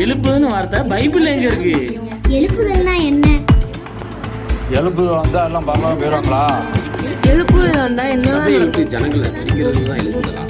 எழுப்புதுன்னு வார்த்தை பைபிள்ல எங்க இருக்கு? எழுப்புதல்னா என்ன? எலும்பு வந்தா எல்லாம் பரவாயில்ல போயிடுவாங்களா எழுப்புதல் வந்தா என்னதான் சபையை விட்டு ஜனங்களை பிரிக்கிறது தான் எழுதுதலா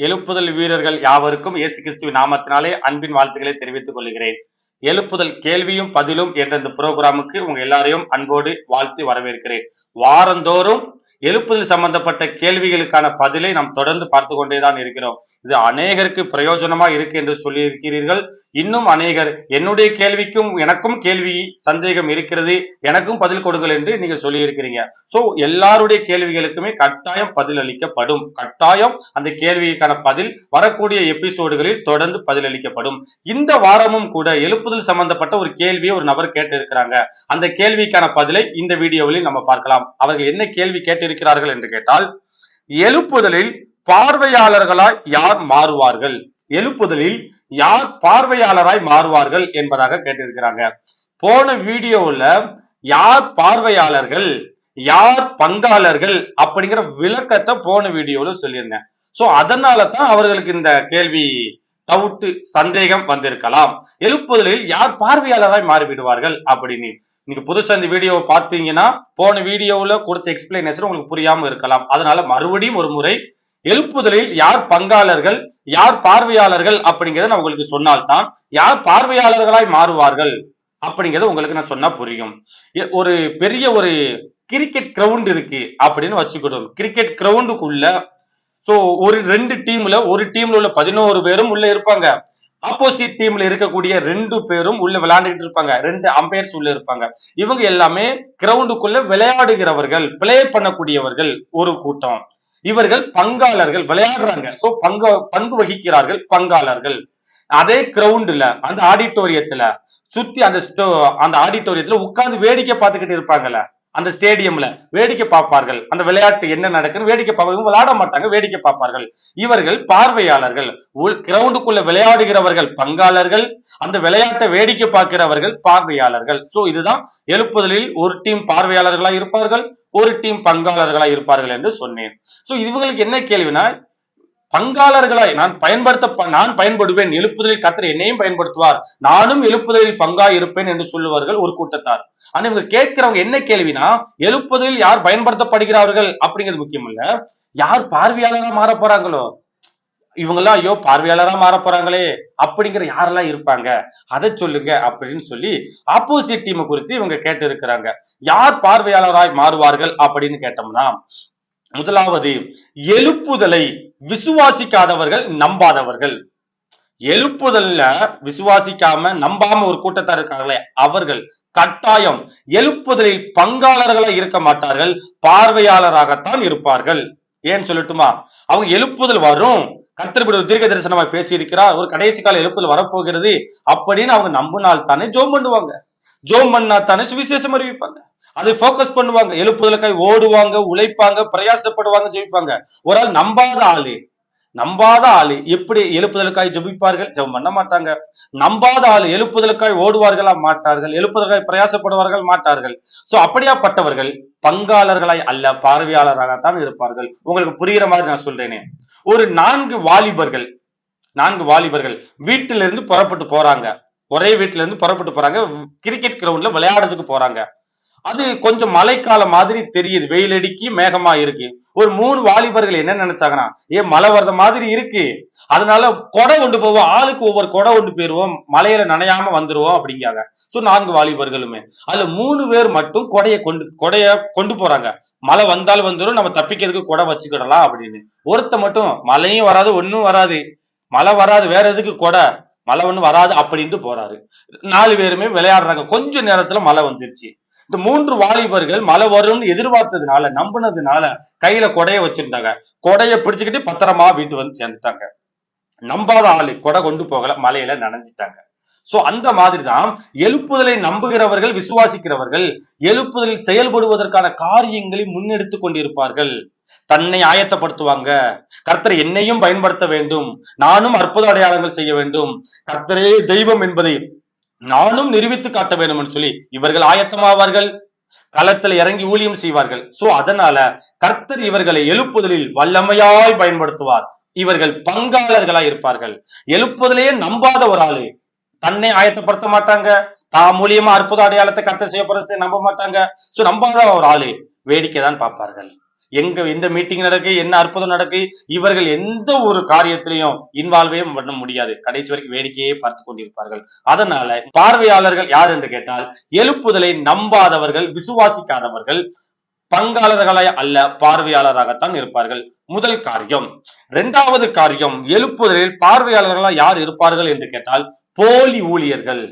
எழுப்புதல் வீரர்கள் யாவருக்கும் இயேசு கிறிஸ்துவின் நாமத்தினாலே அன்பின் வாழ்த்துக்களை தெரிவித்துக் கொள்கிறேன். எழுப்புதல் கேள்வியும் பதிலும் என்ற இந்த புரோகிராமுக்கு உங்க எல்லாரையும் அன்போடு வாழ்த்து வரவேற்கிறேன். வாரந்தோறும் எழுப்புதல் சம்பந்தப்பட்ட கேள்விகளுக்கான பதிலை நாம் தொடர்ந்து பார்த்து கொண்டேதான் இருக்கிறோம். இது அநேகருக்கு பிரயோஜனமா இருக்கு என்று சொல்லியிருக்கிறீர்கள். இன்னும் அநேகர் என்னுடைய கேள்விக்கும் எனக்கும் கேள்வி சந்தேகம் இருக்கிறது. எனக்கும் பதில் கொடுங்கள் என்று நீங்க சொல்லியிருக்கிறீங்க. சோ எல்லாருடைய கேள்விகளுக்குமே கட்டாயம் பதில் அளிக்கப்படும். கட்டாயம் அந்த கேள்விக்கான பதில் வரக்கூடிய எபிசோடுகளில் தொடர்ந்து பதில் அளிக்கப்படும். இந்த வாரமும் கூட எழுப்புதல் சம்பந்தப்பட்ட ஒரு கேள்வியை ஒரு நபர் கேட்டு இருக்கிறாங்க அந்த கேள்விக்கான பதிலை இந்த வீடியோவில் நம்ம பார்க்கலாம். அவர்கள் என்ன கேள்வி கேட்டிருக்கிறார்கள் என்று கேட்டால் எழுப்புதலில் பார்வையாளர்களாய் யார் மாறுவார்கள்? எழுப்புதலில் யார் பார்வையாளராய் மாறுவார்கள் என்பதாக கேட்டிருக்கிறாங்க. போன வீடியோல யார் பார்வையாளர்கள் யார் பங்காளர்கள் அப்படிங்கிற விளக்கத்தை போன வீடியோல சொல்லியிருந்தேன். சோ அதனால தான் அவர்களுக்கு இந்த கேள்வி டவுட்டு சந்தேகம் வந்திருக்கலாம். எழுப்புதலில் யார் பார்வையாளராய் மாறிவிடுவார்கள் அப்படின்னு. நீங்க புதுசா இந்த வீடியோவை பார்த்தீங்கன்னா போன வீடியோவில் கொடுத்த எக்ஸ்பிளனேஷன் உங்களுக்கு புரியாம இருக்கலாம். அதனால மறுபடியும் ஒரு முறை எழுப்புதலில் யார் பங்காளர்கள் யார் பார்வையாளர்கள் அப்படிங்கிறத நான் உங்களுக்கு சொன்னால்தான் யார் பார்வையாளர்களாய் மாறுவார்கள் அப்படிங்கிறத உங்களுக்கு நான் சொன்னா புரியும். எ- ஒரு பெரிய ஒரு கிரிக்கெட் கிரவுண்ட் இருக்கு அப்படின்னு வச்சுக்கிடும் கிரிக்கெட் கிரவுண்டுக்குள்ள சோ ஒரு ரெண்டு டீம்ல ஒரு டீம்ல உள்ள பதினோரு பேரும் உள்ள இருப்பாங்க. ஆப்போசிட் டீம்ல இருக்கக்கூடிய ரெண்டு பேரும் உள்ள விளையாண்டுட்டு இருப்பாங்க. ரெண்டு அம்பையர்ஸ் உள்ள இருப்பாங்க. இவங்க எல்லாமே கிரவுண்டுக்குள்ள விளையாடுகிறவர்கள் பிளே பண்ணக்கூடியவர்கள் ஒரு கூட்டம். இவர்கள் பங்காளர்கள் விளையாடுறாங்க. சோ பங்கு பங்கு வகிக்கிறார்கள் பங்காளர்கள். அதே கிரவுண்ட்ல அந்த ஆடிட்டோரியத்துல சுத்தி அந்த அந்த ஆடிட்டோரியத்துல உட்கார்ந்து வேடிக்கை பார்த்துக்கிட்டு இருப்பாங்கல்ல. அந்த ஸ்டேடியம்ல வேடிக்கை பார்ப்பார்கள். அந்த விளையாட்டு என்ன நடக்குன்னு வேடிக்கை பார்ப்பாங்க விளையாட மாட்டாங்க வேடிக்கை பார்ப்பார்கள். இவர்கள் பார்வையாளர்கள். உள் கிரவுண்டுக்குள்ள விளையாடுகிறவர்கள் பங்காளர்கள். அந்த விளையாட்டை வேடிக்கை பார்க்கிறவர்கள் பார்வையாளர்கள். சோ இதுதான் எழுப்புதலில் ஒரு டீம் பார்வையாளர்களா இருப்பார்கள் ஒரு டீம் பங்காளர்களா இருப்பார்கள் என்று சொன்னேன். சோ இவங்களுக்கு என்ன கேள்வினா பங்காளர்களாய் நான் பயன்படுத்த நான் பயன்படுவேன். எழுப்புதலில் கத்திர என்னையும் பயன்படுத்துவார். நானும் எழுப்புதலில் பங்கா இருப்பேன் என்று சொல்லுவார்கள் ஒரு கூட்டத்தார். ஆனா இவங்க கேட்கிறவங்க என்ன கேள்வினா எழுப்புதலில் யார் பயன்படுத்தப்படுகிறார்கள் அப்படிங்கிறது முக்கியம் இல்ல யார் பார்வையாளரா மாற போறாங்களோ? இவங்கெல்லாம் ஐயோ பார்வையாளரா மாற போறாங்களே அப்படிங்கிற யாரெல்லாம் இருப்பாங்க? அதை சொல்லுங்க அப்படின்னு சொல்லி ஆப்போசிட் டீம் குறித்து இவங்க கேட்டு இருக்கிறாங்க யார் பார்வையாளராய் மாறுவார்கள் அப்படின்னு கேட்டோம்னா முதலாவது எழுப்புதலை விசுவாசிக்காதவர்கள் நம்பாதவர்கள். எழுப்புதல்ல விசுவாசிக்காம நம்பாம ஒரு கூட்டத்தார் இருக்காங்களே அவர்கள். கட்டாயம் எழுப்புதலில் பங்காளர்களா இருக்க மாட்டார்கள் பார்வையாளராகத்தான் இருப்பார்கள். ஏன் சொல்லட்டுமா? அவங்க எழுப்புதல் வரும். கத்திரப்படி ஒரு தீர்க்க தரிசனமா பேசி இருக்கிறார் ஒரு கடைசி கால எழுப்புதல் வரப்போகிறது அப்படின்னு அவங்க நம்பினால் தானே ஜோம் பண்ணுவாங்க. ஜோம் பண்ணா தானே சுவிசேஷம் அறிவிப்பாங்க. அதை போக்கஸ் பண்ணுவாங்க. எழுப்புதலுக்காய் ஓடுவாங்க உழைப்பாங்க பிரயாசப்படுவாங்க ஜெபிப்பாங்க ஒரு ஆள் நம்பாத ஆளு நம்பாத ஆளு எப்படி எழுப்புதலுக்காய் ஜபிப்பார்கள்? ஜெபம் பண்ண மாட்டாங்க. நம்பாத ஆளு எழுப்புதலுக்காய் ஓடுவார்களா? மாட்டார்கள். எழுப்புதலுக்காய் பிரயாசப்படுவார்கள்? மாட்டார்கள். சோ அப்படியாப்பட்டவர்கள் பங்காளர்களாய் அல்ல பார்வையாளராகத்தான் இருப்பார்கள். உங்களுக்கு புரிகிற மாதிரி நான் சொல்றேனே. ஒரு நான்கு வாலிபர்கள் நான்கு வாலிபர்கள் வீட்டிலிருந்து புறப்பட்டு போறாங்க. ஒரே வீட்டுல இருந்து புறப்பட்டு போறாங்க. கிரிக்கெட் கிரவுண்ட்ல விளையாடுறதுக்கு போறாங்க. அது கொஞ்சம் மழைக்காலம் மாதிரி தெரியுது. வெயில் அடிக்கி மேகமா இருக்கு. ஒரு மூணு வாலிபர்கள் என்ன நினைச்சாங்கன்னா ஏன் மழை வர்ற மாதிரி இருக்கு. அதனால கொடை கொண்டு போவோம். ஆளுக்கு ஒவ்வொரு கொடை கொண்டு போயிருவோம். மலையில நனையாம வந்துருவோம் அப்படிங்காங்க ஸோ நான்கு வாலிபர்களுமே. அதுல மூணு பேர் மட்டும் கொடையை கொண்டு கொடைய கொண்டு போறாங்க. மழை வந்தாலும் வந்துடும் நம்ம தப்பிக்கிறதுக்கு கொடை வச்சுக்கிடலாம் அப்படின்னு. ஒருத்த மட்டும் மழையும் வராது ஒன்றும் வராது. மழை வராது. வேற எதுக்கு கொடை? மழை ஒன்றும் வராது அப்படின்ட்டு போறாரு. நாலு பேருமே விளையாடுறாங்க. கொஞ்ச நேரத்துல மழை வந்துருச்சு. இந்த மூன்று வாலிபர்கள் மழை வரும்னு எதிர்பார்த்ததுனால நம்பினதுனால கையில கொடைய வச்சிருந்தாங்க. கொடைய பிடிச்சுக்கிட்டு பத்திரமா வீட்டு வந்து சேர்ந்துட்டாங்க. நம்பாத ஆளு கொடை கொண்டு போகல மலையில நனைஞ்சிட்டாங்க. சோ அந்த மாதிரிதான் எழுப்புதலை நம்புகிறவர்கள் விசுவாசிக்கிறவர்கள் எழுப்புதலில் செயல்படுவதற்கான காரியங்களை முன்னெடுத்து கொண்டிருப்பார்கள். தன்னை ஆயத்தப்படுத்துவாங்க. கர்த்தர் என்னையும் பயன்படுத்த வேண்டும். நானும் அற்புத அடையாளங்கள் செய்ய வேண்டும். கர்த்தரே தெய்வம் என்பதை நானும் நிரூபித்து காட்ட வேண்டும் என்று சொல்லி இவர்கள் ஆயத்தமாவார்கள் களத்துல இறங்கி ஊழியம் செய்வார்கள். சோ அதனால கர்த்தர் இவர்களை எழுப்புதலில் வல்லமையாய் பயன்படுத்துவார். இவர்கள் பங்காளர்களாய் இருப்பார்கள். எழுப்புதலையே நம்பாத ஒரு ஆளு. தன்னை ஆயத்தப்படுத்த மாட்டாங்க. தான் மூலியமா அற்புத அடையாளத்தை கர்த்தர் செய்யப்படுறது நம்ப மாட்டாங்க. சோ நம்பாத ஒரு ஆளு வேடிக்கை தான் பார்ப்பார்கள். எங்க எந்த மீட்டிங் நடக்கு என்ன அற்புதம் நடக்கு இவர்கள் எந்த ஒரு காரியத்திலையும் இன்வால்வே பண்ண முடியாது. கடைசி வரைக்கும் வேடிக்கையே பார்த்து கொண்டிருப்பார்கள். அதனால பார்வையாளர்கள் யார் என்று கேட்டால் எழுப்புதலை நம்பாதவர்கள் விசுவாசிக்காதவர்கள் பங்காளர்களாய் அல்ல பார்வையாளராகத்தான் இருப்பார்கள். முதல் காரியம். இரண்டாவது காரியம் எழுப்புதலில் பார்வையாளர்களாய் யார் இருப்பார்கள் என்று கேட்டால் போலி ஊழியர்கள்.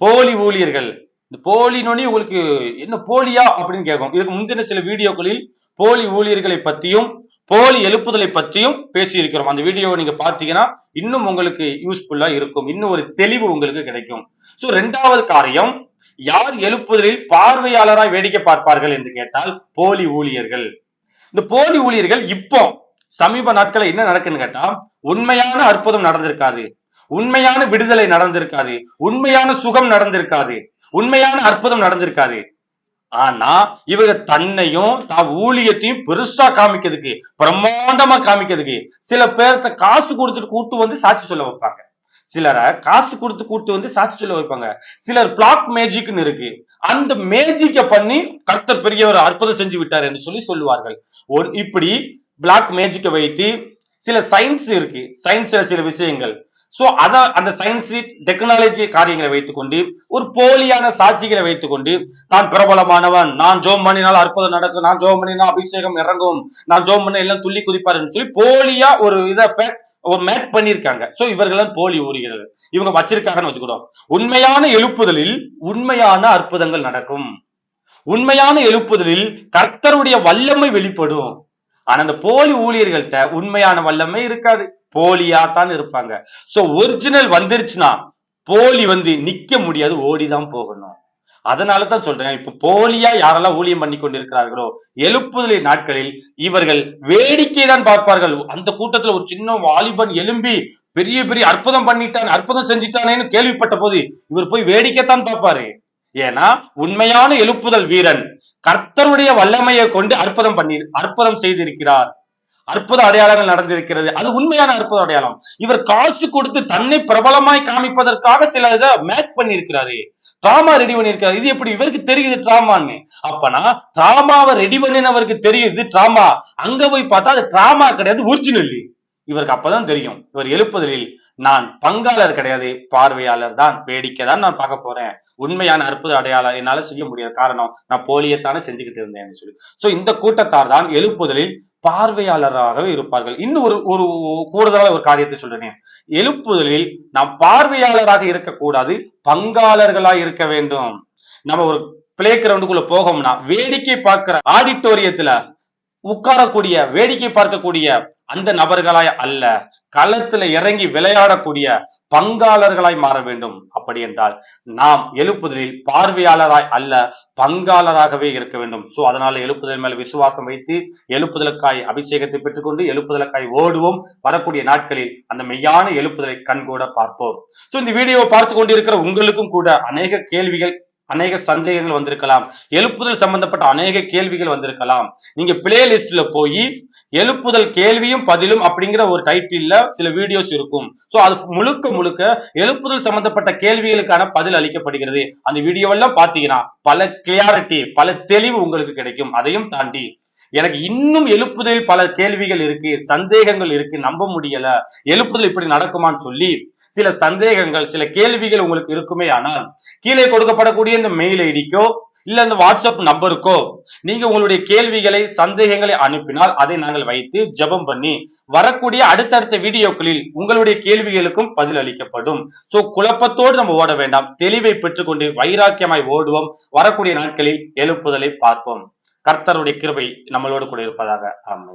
போலி ஊழியர்கள். இந்த போலி நொனி உங்களுக்கு என்ன போலியா அப்படின்னு கேட்கும். இதுக்கு முந்தின சில வீடியோக்களில் போலி ஊழியர்களை பத்தியும் போலி எழுப்புதலை பற்றியும் பேசியிருக்கிறோம். அந்த வீடியோவை நீங்க பார்த்தீங்கன்னா இன்னும் உங்களுக்கு யூஸ்ஃபுல்லா இருக்கும். இன்னும் ஒரு தெளிவு உங்களுக்கு கிடைக்கும். சோ ரெண்டாவது காரியம் யார் எழுப்புதலில் பார்வையாளராய் வேடிக்கை பார்ப்பார்கள் என்று கேட்டால் போலி ஊழியர்கள். இந்த போலி ஊழியர்கள் இப்போ சமீப நாட்களில் என்ன நடக்குன்னு கேட்டா உண்மையான அற்புதம் நடந்திருக்காது. உண்மையான விடுதலை நடந்திருக்காது. உண்மையான சுகம் நடந்திருக்காது. உண்மையான அற்புதம் நடந்திருக்காது. ஆனா இவங்க தன்னையும் தான் ஊழியத்தையும் பெருசா காமிக்கிறதுக்கு பிரம்மாண்டமா காமிக்கிறதுக்கு சில பேர்த்த காசு கொடுத்துட்டு கூட்டு வந்து சாட்சி சொல்ல வைப்பாங்க. சிலரை காசு கொடுத்து கூட்டு வந்து சாட்சி சொல்ல வைப்பாங்க. சிலர் பிளாக் மேஜிக்னு இருக்கு. அந்த மேஜிக்க பண்ணி கர்த்தர் பெரிய ஒரு அற்புதம் செஞ்சு விட்டார் என்று சொல்லி சொல்லுவார்கள். ஒரு இப்படி பிளாக் மேஜிக்கை வைத்து சில சயின்ஸ் இருக்கு. சயின்ஸ்ல சில விஷயங்கள். சோ அத அந்த சயின்ஸ் டெக்னாலஜி காரியங்களை வைத்துக்கொண்டு ஒரு போலியான சாட்சிகளை வைத்துக்கொண்டு தான் பிரபலமானவன் நான் ஜோம் பண்ணினால் அற்புதம் நடக்கும் நான் ஜோம் பண்ணினா அபிஷேகம் இறங்கும் நான் ஜோம் பண்ண எல்லாம் துள்ளி குதிப்பாருன்னு சொல்லி போலியா ஒரு இதை ஒரு மேட் பண்ணியிருக்காங்க. சோ இவர்கள் போலி ஊறுகிறது. இவங்க வச்சிருக்காங்கன்னு வச்சுக்கிடும் உண்மையான எழுப்புதலில் உண்மையான அற்புதங்கள் நடக்கும். உண்மையான எழுப்புதலில் கர்த்தருடைய வல்லமை வெளிப்படும். ஆனா அந்த போலி ஊழியர்கள்ட்ட உண்மையான வல்லமை இருக்காது. போலியா தான் இருப்பாங்க. சோ ஒரிஜினல் வந்துருச்சுன்னா போலி வந்து நிக்க முடியாது ஓடிதான் போகணும். அதனால தான் சொல்றேன் இப்ப போலியா யாரெல்லாம் ஊழியம் பண்ணி கொண்டிருக்கிறார்களோ எழுப்புதலை நாட்களில் இவர்கள் வேடிக்கை தான் பார்ப்பார்கள். அந்த கூட்டத்துல ஒரு சின்ன வாலிபன் எழும்பி பெரிய பெரிய அற்புதம் பண்ணிட்டான் அற்புதம் செஞ்சுட்டானேன்னு கேள்விப்பட்ட போது இவர் போய் வேடிக்கைத்தான் பார்ப்பாரு. ஏன்னா உண்மையான எழுப்புதல் வீரன் கர்த்தருடைய வல்லமையை கொண்டு அற்புதம் பண்ணி அற்புதம் செய்திருக்கிறார். அற்புத அடையாளங்கள் நடந்திருக்கிறது. அது உண்மையான அற்புத அடையாளம். இவர் காசு கொடுத்து தன்னை பிரபலமாய் காமிப்பதற்காக சில இதை மேட்ச் பண்ணியிருக்கிறாரு. டிராமா ரெடி பண்ணியிருக்காரு இது எப்படி? இவருக்கு தெரியுது டிராமான்னு அப்பனா டிராமாவை ரெடி பண்ணினவருக்கு தெரியுது டிராமா அங்க போய் பார்த்தா அது டிராமா கிடையாது ஒரிஜினல் இவருக்கு அப்பதான் தெரியும். இவர் எழுப்புதலில் நான் பங்காளர் கிடையாது பார்வையாளர் தான் வேடிக்கை தான் நான் பார்க்க போறேன். உண்மையான அற்புத அடையாளம் என்னால செய்ய முடியாது. காரணம் நான் போலியத்தானே செஞ்சுக்கிட்டு இருந்தேன் சொல்லி. சோ இந்த கூட்டத்தார் தான் எழுப்புதலில் பார்வையாளராகவே இருப்பார்கள். இன்னும் ஒரு ஒரு கூடுதலான ஒரு காரியத்தை சொல்றேன். எழுப்புதலில் நாம் பார்வையாளராக இருக்கக்கூடாது பங்காளர்களாக இருக்க வேண்டும். நம்ம ஒரு பிளே கிரவுண்டுக்குள்ள போகோம்னா வேடிக்கை பார்க்கிற ஆடிட்டோரியத்துல உட்காரக்கூடிய வேடிக்கை பார்க்கக்கூடிய அந்த நபர்களாய் அல்ல களத்துல இறங்கி விளையாடக்கூடிய பங்காளர்களாய் மாற வேண்டும். அப்படி என்றால் நாம் எழுப்புதலில் பார்வையாளராய் அல்ல பங்காளராகவே இருக்க வேண்டும். சோ அதனால எழுப்புதல் மேல விசுவாசம் வைத்து எழுப்புதலுக்காய் அபிஷேகத்தை பெற்றுக்கொண்டு எழுப்புதலுக்காய் ஓடுவோம். வரக்கூடிய நாட்களில் அந்த மெய்யான எழுப்புதலை கண்கூட பார்ப்போம். சோ இந்த வீடியோவை பார்த்து கொண்டிருக்கிற உங்களுக்கும் கூட அநேக கேள்விகள் அநேக சந்தேகங்கள் வந்திருக்கலாம். எழுப்புதல் சம்பந்தப்பட்ட அநேக கேள்விகள் வந்திருக்கலாம். நீங்க பிளே லிஸ்ட்ல போய் எழுப்புதல் கேள்வியும் பதிலும் அப்படிங்கிற ஒரு டைட்டில்ல சில வீடியோஸ் இருக்கும். சோ அது முழுக்க முழுக்க எழுப்புதல் சம்பந்தப்பட்ட கேள்விகளுக்கான பதில் அளிக்கப்படுகிறது. அந்த வீடியோவெல்லாம் பாத்தீங்கன்னா பல கிளியாரிட்டி பல தெளிவு உங்களுக்கு கிடைக்கும். அதையும் தாண்டி எனக்கு இன்னும் எழுப்புதலில் பல கேள்விகள் இருக்கு சந்தேகங்கள் இருக்கு நம்ப முடியல. எழுப்புதல் இப்படி நடக்குமான்னு சொல்லி சில சந்தேகங்கள் சில கேள்விகள் உங்களுக்கு இருக்குமே ஆனால் கீழே கொடுக்கப்படக்கூடிய இந்த மெயில் ஐடிக்கோ இல்ல இந்த வாட்ஸ்அப் நம்பருக்கோ நீங்க உங்களுடைய கேள்விகளை சந்தேகங்களை அனுப்பினால் அதை நாங்கள் வைத்து ஜெபம் பண்ணி வரக்கூடிய அடுத்தடுத்த வீடியோக்களில் உங்களுடைய கேள்விகளுக்கும் பதில் அளிக்கப்படும். சோ குழப்பத்தோடு நம்ம ஓட வேண்டாம். தெளிவை பெற்றுக்கொண்டு வைராக்கியமாய் ஓடுவோம். வரக்கூடிய நாட்களில் எழுப்புதலை பார்ப்போம். கர்த்தருடைய கிருபை நம்மளோடு கூட இருப்பதாக. ஆமை